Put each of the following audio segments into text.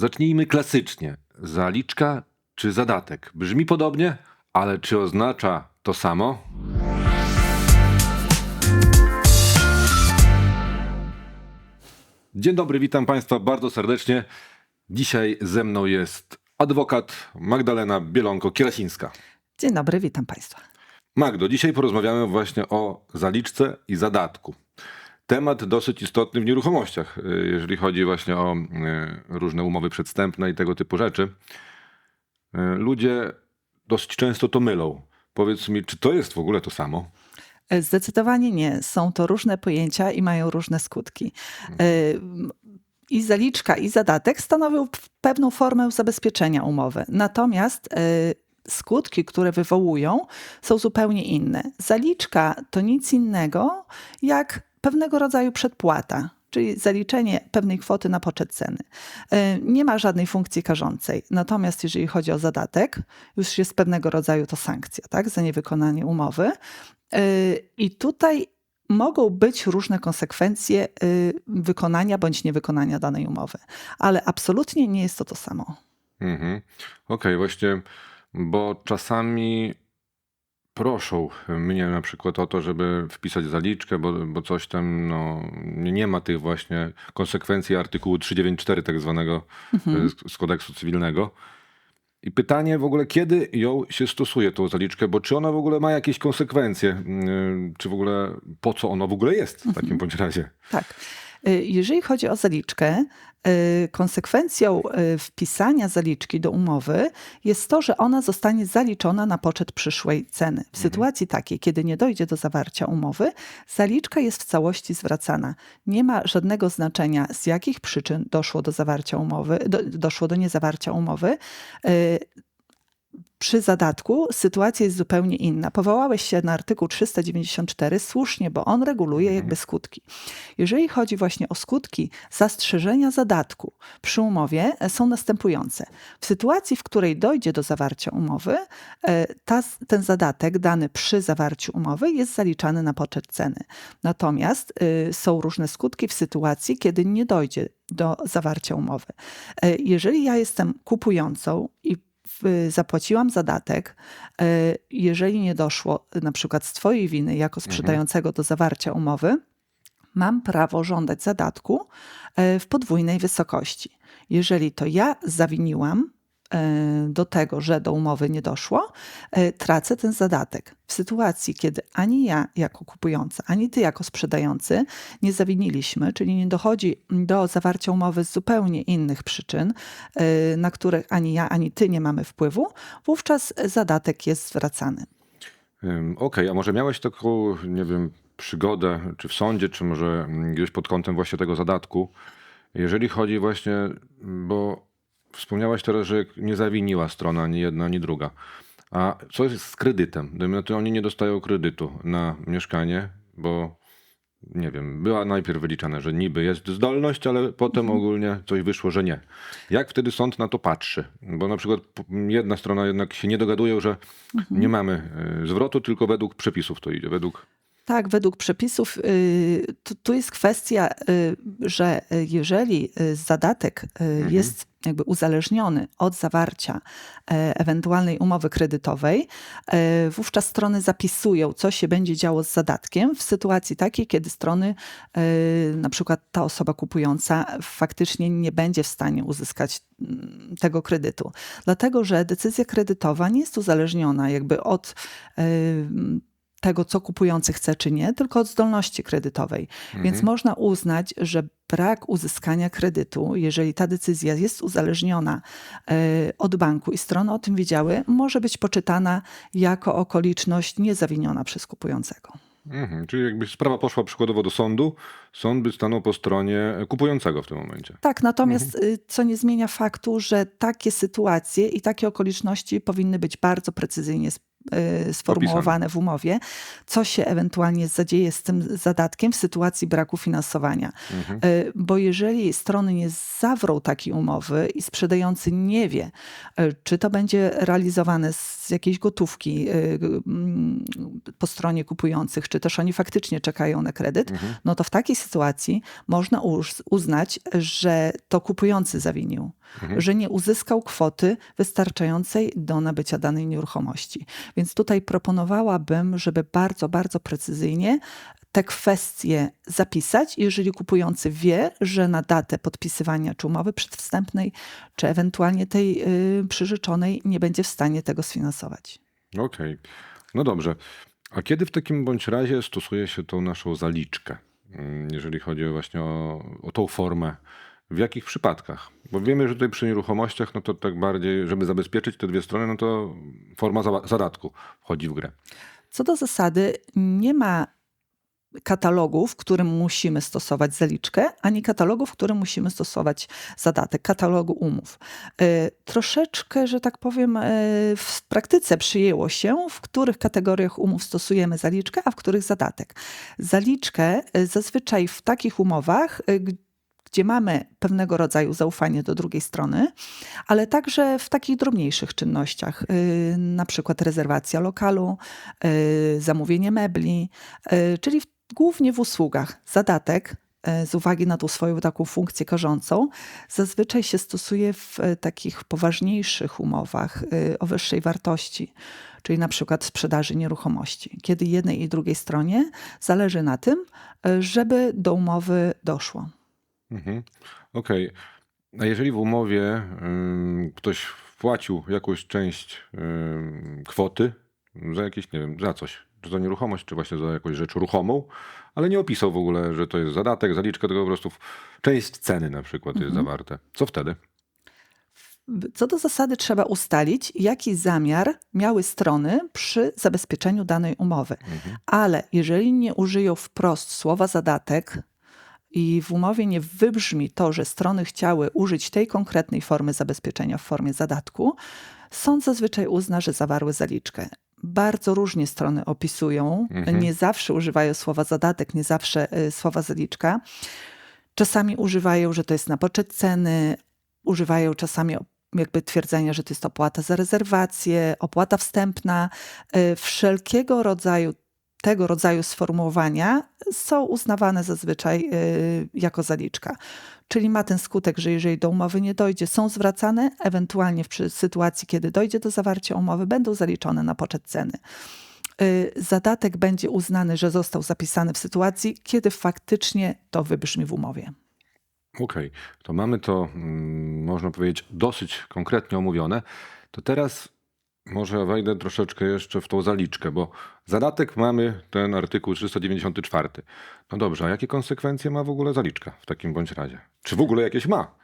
Zacznijmy klasycznie. Zaliczka czy zadatek? Brzmi podobnie, ale czy oznacza to samo? Dzień dobry, witam Państwa bardzo serdecznie. Dzisiaj ze mną jest adwokat Magdalena Bielonko-Kierasińska. Dzień dobry, witam Państwa. Magdo, dzisiaj porozmawiamy właśnie o zaliczce i zadatku. Temat dosyć istotny w nieruchomościach, y, jeżeli chodzi właśnie o y, różne umowy przedstępne i tego typu rzeczy. Y, Ludzie dosyć często to mylą. Powiedz mi, czy to jest w ogóle to samo? E, Zdecydowanie nie. Są to różne pojęcia i mają różne skutki. E, I zaliczka, i zadatek stanowią pewną formę zabezpieczenia umowy. Natomiast e, skutki, które wywołują, są zupełnie inne. Zaliczka to nic innego jak pewnego rodzaju przedpłata. Czyli zaliczenie pewnej kwoty na poczet ceny. E, Nie ma żadnej funkcji karzącej. Natomiast jeżeli chodzi o zadatek, już jest pewnego rodzaju to sankcja tak, za niewykonanie umowy. Yy, I tutaj mogą być różne konsekwencje yy, wykonania bądź niewykonania danej umowy, ale absolutnie nie jest to to samo. Mhm. Okej, właśnie, bo czasami proszą mnie na przykład o to, żeby wpisać zaliczkę, bo, bo coś tam no, nie ma tych właśnie konsekwencji artykułu 394 tak zwanego Mhm. y, z- z kodeksu cywilnego. I pytanie w ogóle, kiedy ją się stosuje, tą zaliczkę, bo czy ona w ogóle ma jakieś konsekwencje, y, czy w ogóle po co ona w ogóle jest w takim bądź razie? Tak. Yy, Jeżeli chodzi o zaliczkę, konsekwencją yy, wpisania zaliczki do umowy jest to, że ona zostanie zaliczona na poczet przyszłej ceny. W sytuacji takiej, kiedy nie dojdzie do zawarcia umowy, zaliczka jest w całości zwracana. Nie ma żadnego znaczenia, z jakich przyczyn doszło do zawarcia umowy, do, doszło do niezawarcia umowy. Przy zadatku sytuacja jest zupełnie inna. Powołałeś się na artykuł 394 słusznie, bo on reguluje jakby skutki. Jeżeli chodzi właśnie o skutki zastrzeżenia zadatku przy umowie, e, są następujące. W sytuacji, w której dojdzie do zawarcia umowy, e, ta, ten zadatek dany przy zawarciu umowy jest zaliczany na poczet ceny. Natomiast y, są różne skutki w sytuacji, kiedy nie dojdzie do zawarcia umowy. E, Jeżeli ja jestem kupującą i zapłaciłam zadatek, e, jeżeli nie doszło na przykład z Twojej winy jako sprzedającego do zawarcia umowy, mam prawo żądać zadatku e, w podwójnej wysokości. Jeżeli to ja zawiniłam do tego, że do umowy nie doszło, e, tracę ten zadatek. W sytuacji, kiedy ani ja jako kupująca, ani ty jako sprzedający nie zawiniliśmy, czyli nie dochodzi do zawarcia umowy z zupełnie innych przyczyn, e, na które ani ja, ani ty nie mamy wpływu, wówczas zadatek jest zwracany. Okej, a może miałeś taką, nie wiem, przygodę, czy w sądzie, czy może gdzieś pod kątem właśnie tego zadatku, jeżeli chodzi właśnie, bo wspomniałaś teraz, że nie zawiniła strona ani jedna, ani druga. A co jest z kredytem? To, oni nie dostają kredytu na mieszkanie, bo nie wiem, była najpierw wyliczane, że niby jest zdolność, ale potem ogólnie coś wyszło, że nie. Jak wtedy sąd na to patrzy? Bo na przykład jedna strona jednak się nie dogaduje, że nie mamy y, zwrotu, tylko według przepisów to idzie, według... Tak, według przepisów y, tu, tu jest kwestia, y, że jeżeli y, zadatek y, jest jakby uzależniony od zawarcia e, ewentualnej umowy kredytowej, e, wówczas strony zapisują, co się będzie działo z zadatkiem w sytuacji takiej, kiedy strony, e, na przykład ta osoba kupująca faktycznie nie będzie w stanie uzyskać mm, tego kredytu. Dlatego, że decyzja kredytowa nie jest uzależniona jakby od tego, co kupujący chce czy nie, tylko od zdolności kredytowej. Więc można uznać, że brak uzyskania kredytu, jeżeli ta decyzja jest uzależniona e, od banku i strony o tym wiedziały, może być poczytana jako okoliczność niezawiniona przez kupującego. Mhm, czyli jakby sprawa poszła przykładowo do sądu, sąd by stanął po stronie kupującego w tym momencie. Tak, natomiast y, co nie zmienia faktu, że takie sytuacje i takie okoliczności powinny być bardzo precyzyjnie sformułowane w umowie, co się ewentualnie zadzieje z tym zadatkiem w sytuacji braku finansowania. Y, Bo jeżeli strony nie zawrą takiej umowy i sprzedający nie wie, y, czy to będzie realizowane z jakiejś gotówki y, mm, po stronie kupujących, czy też oni faktycznie czekają na kredyt, no to w takiej sytuacji można uz- uznać, że to kupujący zawinił, że nie uzyskał kwoty wystarczającej do nabycia danej nieruchomości. Więc tutaj proponowałabym, żeby bardzo, bardzo precyzyjnie te kwestie zapisać, jeżeli kupujący wie, że na datę podpisywania czy umowy przedwstępnej, czy ewentualnie tej y, przyrzeczonej nie będzie w stanie tego sfinansować. Okej. No dobrze. A kiedy w takim bądź razie stosuje się tą naszą zaliczkę, Mm, jeżeli chodzi właśnie o, o tą formę? W jakich przypadkach? Bo wiemy, że tutaj przy nieruchomościach, no to tak bardziej, żeby zabezpieczyć te dwie strony, no to forma za- zadatku wchodzi w grę. Co do zasady, nie ma katalogu, w którym musimy stosować zaliczkę, ani katalogu, w którym musimy stosować zadatek, katalogu umów. Y, Troszeczkę, że tak powiem, y, w praktyce przyjęło się, w których kategoriach umów stosujemy zaliczkę, a w których zadatek. Zaliczkę y, zazwyczaj w takich umowach, y, g- gdzie mamy pewnego rodzaju zaufanie do drugiej strony, ale także w takich drobniejszych czynnościach, y, na przykład rezerwacja lokalu, y, zamówienie mebli, y, czyli głównie w usługach. Zadatek, z uwagi na tą swoją taką funkcję karzącą, zazwyczaj się stosuje w takich poważniejszych umowach o wyższej wartości, czyli na przykład sprzedaży nieruchomości, kiedy jednej i drugiej stronie zależy na tym, żeby do umowy doszło. Mhm. Okej. A jeżeli w umowie ym, ktoś wpłacił jakąś część ym, kwoty za jakieś, nie wiem, za coś, czy za nieruchomość, czy właśnie za jakąś rzecz ruchomą, ale nie opisał w ogóle, że to jest zadatek, zaliczka, tylko po prostu w- część ceny na przykład jest zawarte. Co wtedy? Co do zasady trzeba ustalić, jaki zamiar miały strony przy zabezpieczeniu danej umowy. Ale jeżeli nie użyją wprost słowa zadatek i w umowie nie wybrzmi to, że strony chciały użyć tej konkretnej formy zabezpieczenia w formie zadatku, sąd zazwyczaj uzna, że zawarły zaliczkę. Bardzo różnie strony opisują, nie zawsze używają słowa zadatek, nie zawsze y, słowa zaliczka. Czasami używają, że to jest na poczet ceny, używają czasami jakby twierdzenia, że to jest opłata za rezerwację, opłata wstępna. Y, Wszelkiego rodzaju tego rodzaju sformułowania są uznawane zazwyczaj y, jako zaliczka. Czyli ma ten skutek, że jeżeli do umowy nie dojdzie, są zwracane, ewentualnie w sytuacji, kiedy dojdzie do zawarcia umowy, będą zaliczone na poczet ceny. Y, Zadatek będzie uznany, że został zapisany w sytuacji, kiedy faktycznie to wybrzmi w umowie. Okej, to mamy to, mm, można powiedzieć, dosyć konkretnie omówione. To teraz może wejdę troszeczkę jeszcze w tą zaliczkę, bo zadatek mamy ten artykuł 394. No dobrze, a jakie konsekwencje ma w ogóle zaliczka w takim bądź razie? Czy w ogóle jakieś ma?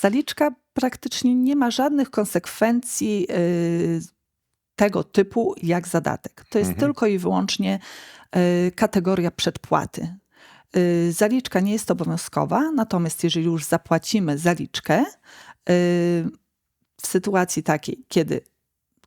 Zaliczka praktycznie nie ma żadnych konsekwencji y, tego typu jak zadatek. To jest Mhm. tylko i wyłącznie y, kategoria przedpłaty. Y, Zaliczka nie jest obowiązkowa, natomiast jeżeli już zapłacimy zaliczkę, w sytuacji takiej, kiedy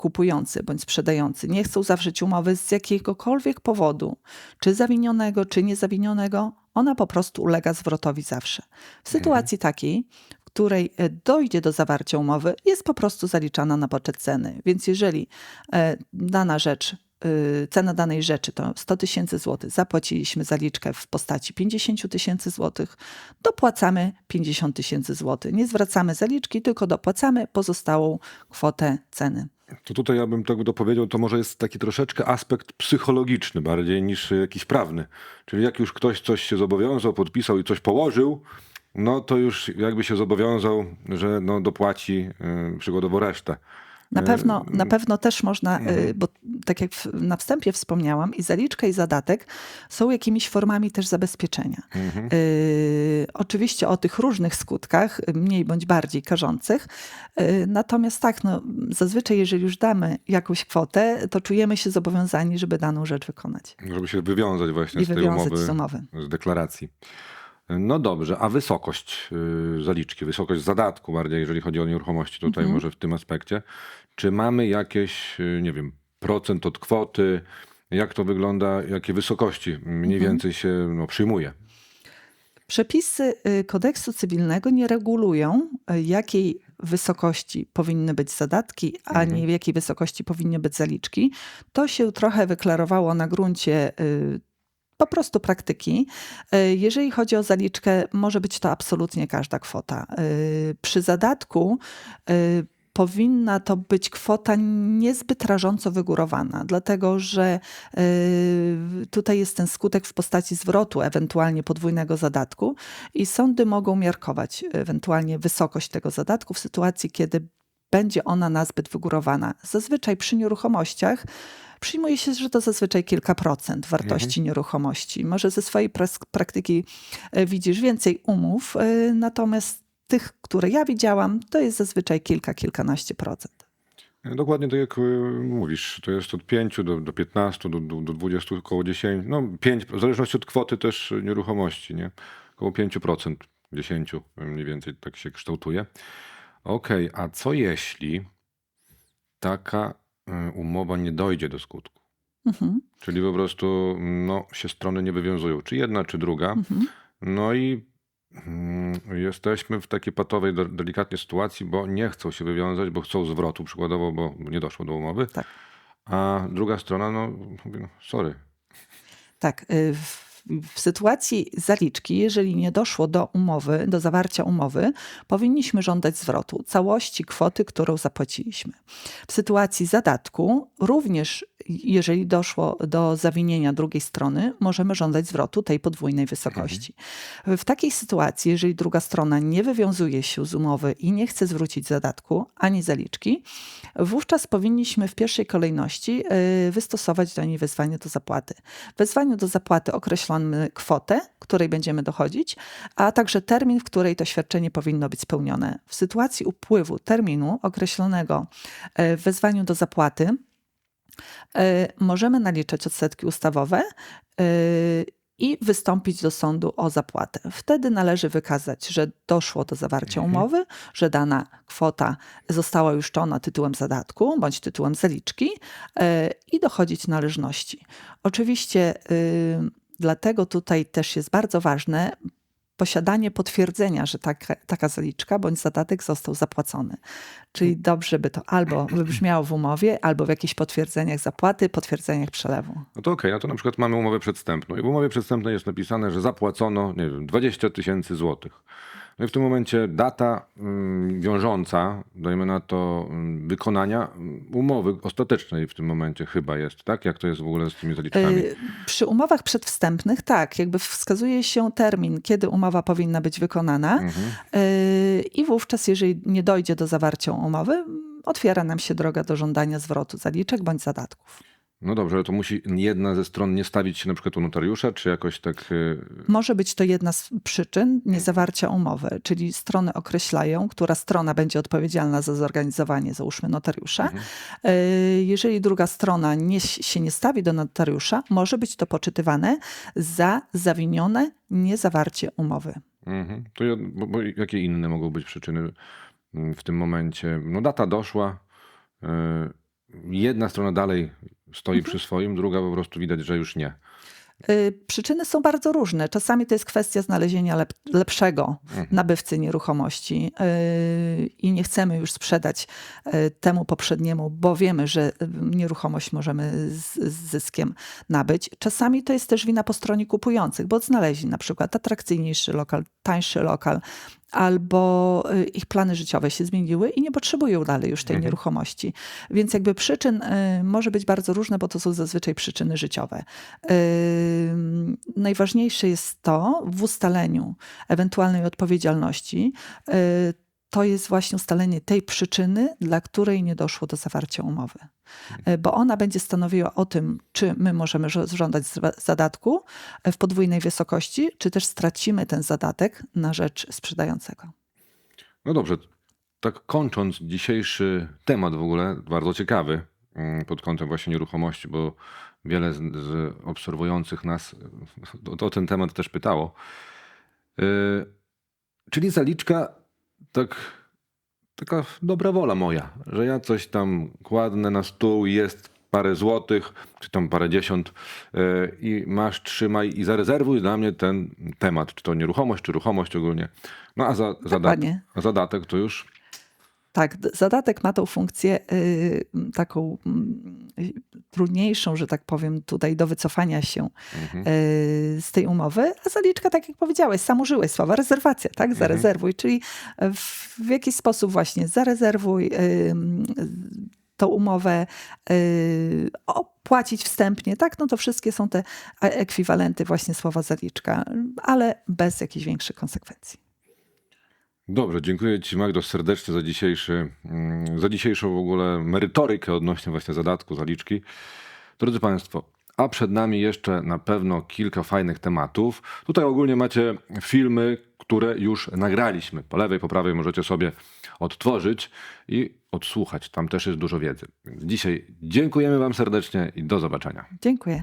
kupujący bądź sprzedający nie chcą zawrzeć umowy z jakiegokolwiek powodu, czy zawinionego, czy niezawinionego, ona po prostu ulega zwrotowi zawsze. W sytuacji takiej, w której e, dojdzie do zawarcia umowy, jest po prostu zaliczana na poczet ceny. Więc jeżeli e, dana rzecz, y, cena danej rzeczy to 100 tysięcy złotych, zapłaciliśmy zaliczkę w postaci 50 tysięcy złotych, dopłacamy 50 tysięcy złotych. Nie zwracamy zaliczki, tylko dopłacamy pozostałą kwotę ceny. To tutaj ja bym tak dopowiedział, to może jest taki troszeczkę aspekt psychologiczny bardziej niż jakiś prawny. Czyli jak już ktoś coś się zobowiązał, podpisał i coś położył, no to już jakby się zobowiązał, że no dopłaci yy, przykładowo resztę. Na pewno, na pewno też można, Mhm. y, bo tak jak na wstępie wspomniałam, i zaliczka, i zadatek są jakimiś formami też zabezpieczenia. Mhm. Y, oczywiście o tych różnych skutkach, y, mniej bądź bardziej karzących. Y, natomiast tak, no, zazwyczaj, jeżeli już damy jakąś kwotę, to czujemy się zobowiązani, żeby daną rzecz wykonać Żeby się wywiązać właśnie z tej wywiązać umowy, z umowy. z deklaracji. No dobrze, a wysokość yy, zaliczki, wysokość zadatku bardziej, jeżeli chodzi o nieruchomości tutaj Mhm. może w tym aspekcie. Czy mamy jakieś, yy, nie wiem, procent od kwoty? Jak to wygląda? Jakie wysokości mniej więcej się no, przyjmuje? Przepisy y, kodeksu cywilnego nie regulują, y, jakiej wysokości powinny być zadatki, ani w jakiej wysokości powinny być zaliczki. To się trochę wyklarowało na gruncie y, po prostu praktyki. Y, Jeżeli chodzi o zaliczkę, może być to absolutnie każda kwota. Y, Przy zadatku y, powinna to być kwota niezbyt rażąco wygórowana, dlatego że tutaj jest ten skutek w postaci zwrotu, ewentualnie podwójnego zadatku i sądy mogą miarkować ewentualnie wysokość tego zadatku w sytuacji, kiedy będzie ona nazbyt wygórowana. Zazwyczaj przy nieruchomościach przyjmuje się, że to zazwyczaj kilka procent wartości nieruchomości. Może ze swojej praktyki e, widzisz więcej umów, e, natomiast tych, które ja widziałam, to jest zazwyczaj kilka, kilkanaście procent. Dokładnie tak jak y, mówisz, to jest od 5 do, do 15, do, do, do 20, około 10, no 5, w zależności od kwoty też nieruchomości, nie? Około 5%, 10 mniej więcej tak się kształtuje. Okej, a co jeśli taka y, umowa nie dojdzie do skutku? Mhm, Czyli po prostu no, się strony nie wywiązują, czy jedna, czy druga. mhm. No i mm, jesteśmy w takiej patowej, delikatnie sytuacji, bo nie chcą się wywiązać, bo chcą zwrotu przykładowo, bo nie doszło do umowy. Tak. A druga strona, no, mówi, no sorry. Tak, y, w, w sytuacji zaliczki, jeżeli nie doszło do umowy, do zawarcia umowy, powinniśmy żądać zwrotu całości kwoty, którą zapłaciliśmy. W sytuacji zadatku, również jeżeli doszło do zawinienia drugiej strony, możemy żądać zwrotu tej podwójnej wysokości. W takiej sytuacji, jeżeli druga strona nie wywiązuje się z umowy i nie chce zwrócić zadatku ani zaliczki, wówczas powinniśmy w pierwszej kolejności y, wystosować do niej wezwanie do zapłaty. W wezwaniu do zapłaty określamy kwotę, której będziemy dochodzić, a także termin, w której to świadczenie powinno być spełnione. W sytuacji upływu terminu określonego y, w wezwaniu do zapłaty, y, możemy naliczać odsetki ustawowe y, i wystąpić do sądu o zapłatę. Wtedy należy wykazać, że doszło do zawarcia umowy, że dana kwota została uiszczona tytułem zadatku bądź tytułem zaliczki e, i dochodzić należności. Oczywiście dlatego tutaj też jest bardzo ważne posiadanie potwierdzenia, że taka, taka zaliczka bądź zadatek został zapłacony. Czyli dobrze by to albo wybrzmiało w umowie, albo w jakichś potwierdzeniach zapłaty, potwierdzeniach przelewu. No to okej, no to na przykład mamy umowę przedstępną i w umowie przedstępnej jest napisane, że zapłacono, nie wiem, 20 tysięcy złotych. No i w tym momencie data mm, wiążąca, dajmy na to, mm, wykonania mm, umowy ostatecznej w tym momencie chyba jest, tak? Jak to jest w ogóle z tymi zaliczkami? Y, Przy umowach przedwstępnych, tak, jakby wskazuje się termin, kiedy umowa powinna być wykonana, Mhm. y, i wówczas, jeżeli nie dojdzie do zawarcia umowy, otwiera nam się droga do żądania zwrotu zaliczek bądź zadatków. No dobrze, ale to musi jedna ze stron nie stawić się na przykład u notariusza, czy jakoś tak... y, Może być to jedna z przyczyn niezawarcia umowy, czyli strony określają, która strona będzie odpowiedzialna za zorganizowanie, załóżmy notariusza. Y, Jeżeli druga strona nie, się nie stawi do notariusza, może być to poczytywane za zawinione niezawarcie umowy. Mhm. To bo, bo jakie inne mogą być przyczyny mm, w tym momencie? No data doszła, y, jedna strona dalej stoi Mhm. przy swoim, druga po prostu widać, że już nie. Y, Przyczyny są bardzo różne. Czasami to jest kwestia znalezienia lep lepszego nabywcy nieruchomości y, i nie chcemy już sprzedać y, temu poprzedniemu, bo wiemy, że nieruchomość możemy z, z zyskiem nabyć. Czasami to jest też wina po stronie kupujących, bo znaleźli na przykład atrakcyjniejszy lokal, tańszy lokal, albo y, ich plany życiowe się zmieniły i nie potrzebują dalej już tej Mhm. nieruchomości. Więc jakby przyczyn y, może być bardzo różne, bo to są zazwyczaj przyczyny życiowe. Ym, Najważniejsze jest to w ustaleniu ewentualnej odpowiedzialności. To jest właśnie ustalenie tej przyczyny, dla której nie doszło do zawarcia umowy. Y, Bo ona będzie stanowiła o tym, czy my możemy żądać zadatku w podwójnej wysokości, czy też stracimy ten zadatek na rzecz sprzedającego. No dobrze, tak kończąc dzisiejszy temat w ogóle, bardzo ciekawy mm, pod kątem właśnie nieruchomości, bo wiele z, z obserwujących nas o, o ten temat też pytało. Y, czyli zaliczka, tak, taka dobra wola moja, że ja coś tam kładnę na stół i jest parę złotych, czy tam parę dziesiąt e, i masz, trzymaj i zarezerwuj dla mnie ten temat, czy to nieruchomość, czy ruchomość ogólnie. No a za, zada, Dokładnie. a zadatek to już Tak, zadatek ma tą funkcję y, taką y, trudniejszą, że tak powiem, tutaj do wycofania się Mhm. y, z tej umowy, a zaliczka, tak jak powiedziałeś, sam użyłeś słowa rezerwacja, tak? Zarezerwuj, czyli w, w jakiś sposób właśnie zarezerwuj y, tą umowę, y, opłacić wstępnie, tak? No to wszystkie są te e- ekwiwalenty właśnie słowa zaliczka, ale bez jakichś większych konsekwencji. Dobrze, dziękuję Ci Magdo serdecznie za, dzisiejszy, mm, za dzisiejszą w ogóle merytorykę odnośnie właśnie zadatku, zaliczki. Drodzy Państwo, a przed nami jeszcze na pewno kilka fajnych tematów. Tutaj ogólnie macie filmy, które już nagraliśmy. Po lewej, po prawej możecie sobie odtworzyć i odsłuchać. Tam też jest dużo wiedzy. Dzisiaj dziękujemy Wam serdecznie i do zobaczenia. Dziękuję.